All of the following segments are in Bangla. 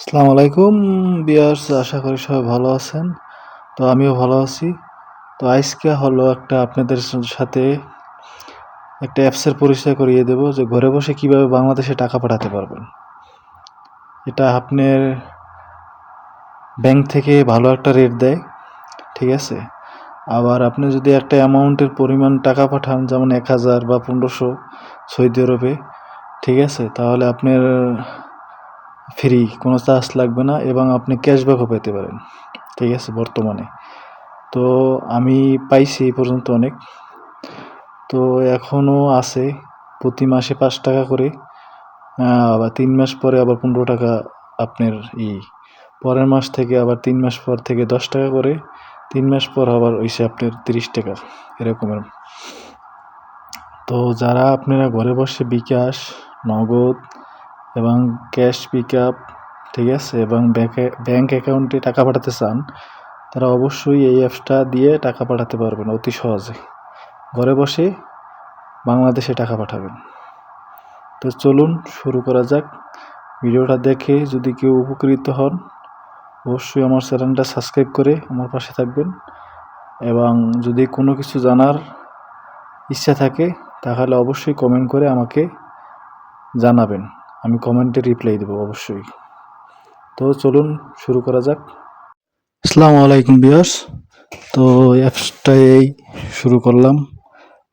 আসসালামু আলাইকুম বিয়ার্স, আশা করি সবাই ভালো আছেন। তো আমিও ভালো আছি। তো আজকে হলো একটা আপনাদের সাথে একটা অ্যাপসের পরিচয় করিয়ে দেব যে ঘরে বসে কীভাবে বাংলাদেশে টাকা পাঠাতে পারবেন। এটা আপনার ব্যাংক থেকে ভালো একটা রেট দেয়, ঠিক আছে? আবার আপনি যদি একটা অ্যামাউন্টের পরিমাণ টাকা পাঠান, যেমন এক হাজার বা পনেরোশো সৌদি আরবে, ঠিক আছে? তাহলে আপনার ফ্রি, কোনো চার্জ লাগবে না এবং আপনি ক্যাশব্যাকও পেতে পারেন। ঠিক আছে, বর্তমানে। তো আমি পাইছি এই পর্যন্ত অনেক। তো এখনও আছে প্রতি মাসে পাঁচ টাকা করে আবার তিন মাস পরে আবার পনেরো টাকা আপনার ই। পরের মাস থেকে আবার তিন মাস পর থেকে দশ টাকা করে, তিন মাস পর আবার হইছে আপনার তিরিশ টাকা, এরকমের। তো যারা আপনারা ঘরে বসে বিকাশ, নগদ এবং ক্যাশ পিক আপ ঠিক আছে, এবং ব্যাংকে ব্যাংক অ্যাকাউন্টে টাকা পাঠাতে চান, তারা অবশ্যই এই অ্যাপসটা দিয়ে টাকা পাঠাতে পারবেন অতি সহজে। ঘরে বসে বাংলাদেশে টাকা পাঠাবেন। তো চলুন শুরু করা যাক। ভিডিওটা দেখে যদি কেউ উপকৃত হন, অবশ্যই আমার চ্যানেলটা সাবস্ক্রাইব করে আমার পাশে থাকবেন। এবং যদি কোনো কিছু জানার ইচ্ছা থাকে, তাহলে অবশ্যই কমেন্ট করে আমাকে জানাবেন। আমি কমেন্টে রিপ্লাই দেবো অবশ্যই। তো চলুন শুরু করা যাক। আসসালামু আলাইকুম বিয়ার্স তো অ্যাপসটাই এই শুরু করলাম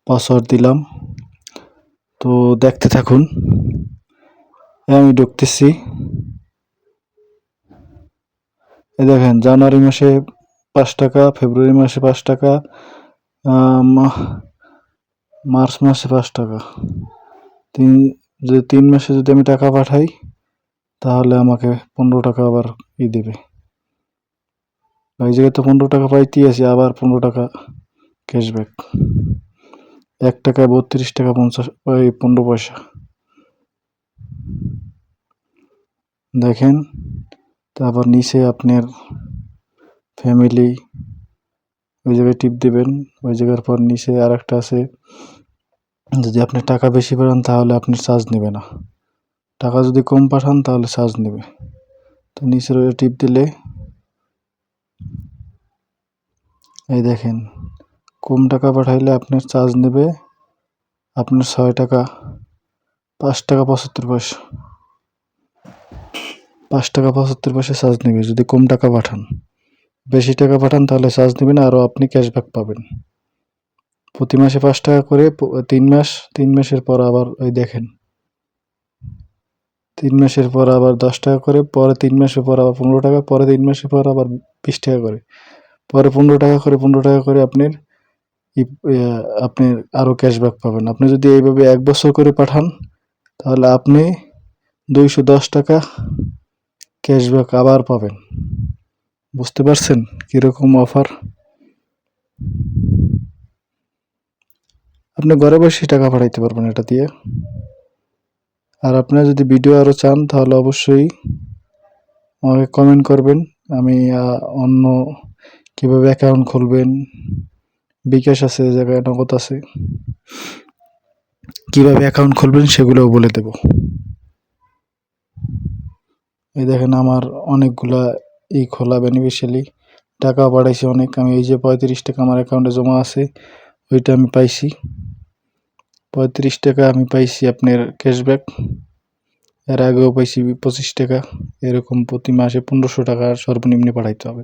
পাসওয়ার্ড দিলাম। তো দেখতে থাকুন। আমি ঢুকতেছি। এই দেখেন, জানুয়ারি মাসে পাঁচ টাকা, ফেব্রুয়ারি মাসে পাঁচ টাকা মার্চ মাসে পাঁচ টাকা। তিন যদি তিন মাসে যদি আমি টাকা পাঠাই, তাহলে আমাকে পনেরো টাকা আবার ই দেবে। ওই জায়গায় তো পনেরো টাকা পাইতেই আছি, আবার পনেরো টাকা ক্যাশব্যাক এক টাকায় বত্রিশ টাকা পঞ্চাশ, ওই পনেরো পয়সা। দেখেন তারপর নিচে আপনার ফ্যামিলি ওই জায়গায় টিপ দেবেন, ওই জায়গার পর নিচে আর একটা আছে যদি আপনি টাকা বেশি পাঠান, তাহলে আপনি চার্জ নেবে না। টাকা যদি কম পাঠান, তাহলে চার্জ নেবে। তো নিচের টিপ দিলে। এই দেখেন, কম টাকা পাঠাইলে আপনার চার্জ নেবে আপনার ছয় টাকা, পাঁচ টাকা পঁচাত্তর পয়সা। পাঁচ টাকা পঁচাত্তর পয়সা চার্জ নেবে, যদি কম টাকা পাঠান। বেশি টাকা পাঠান, তাহলে চার্জ নেবেন আরও আপনি ক্যাশব্যাক পাবেন। প্রতি মাসে পাঁচ টাকা করে তিন মাস, তিন মাসের পর আবার ওই দেখেন। তিন মাসের পর আবার দশ টাকা করে, পরে তিন মাসের পর আবার পনেরো টাকা, পরে তিন মাসের পর আবার বিশ টাকা করে। পরে পনেরো টাকা করে, পনেরো টাকা করে আপনার আপনি আরও ক্যাশব্যাক পাবেন। আপনি যদি এইভাবে এক বছর করে পাঠান, তাহলে আপনি দুইশো দশ টাকা ক্যাশব্যাক আবার পাবেন। বুঝতে পারছেন কীরকম অফার আপনি ঘরে বসে টাকা পাঠাইতে পারবেন এটা দিয়ে। আর আপনারা যদি ভিডিও আরও চান, তাহলে অবশ্যই আমাকে কমেন্ট করবেন। আমি অন্য কীভাবে অ্যাকাউন্ট খুলবেন, বিকাশ আছে জায়গায়, নগদ আছে, কীভাবে অ্যাকাউন্ট খুলবেন সেগুলোও বলে দেব। এই দেখেন আমার অনেকগুলা এই খোলা বেনিফিশিয়ালি টাকা পাঠাইছি অনেক। আমি এই যে পঁয়ত্রিশ টাকা আমার অ্যাকাউন্টে জমা আছে, ওইটা আমি পাইছি। পঁয়ত্রিশ টাকা আমি পাইছি আপনার ক্যাশব্যাক এর আগেও পাইছি পঁচিশ টাকা। এরকম প্রতি মাসে পনেরোশো টাকা সর্বনিম্ন পাঠাইতে হবে।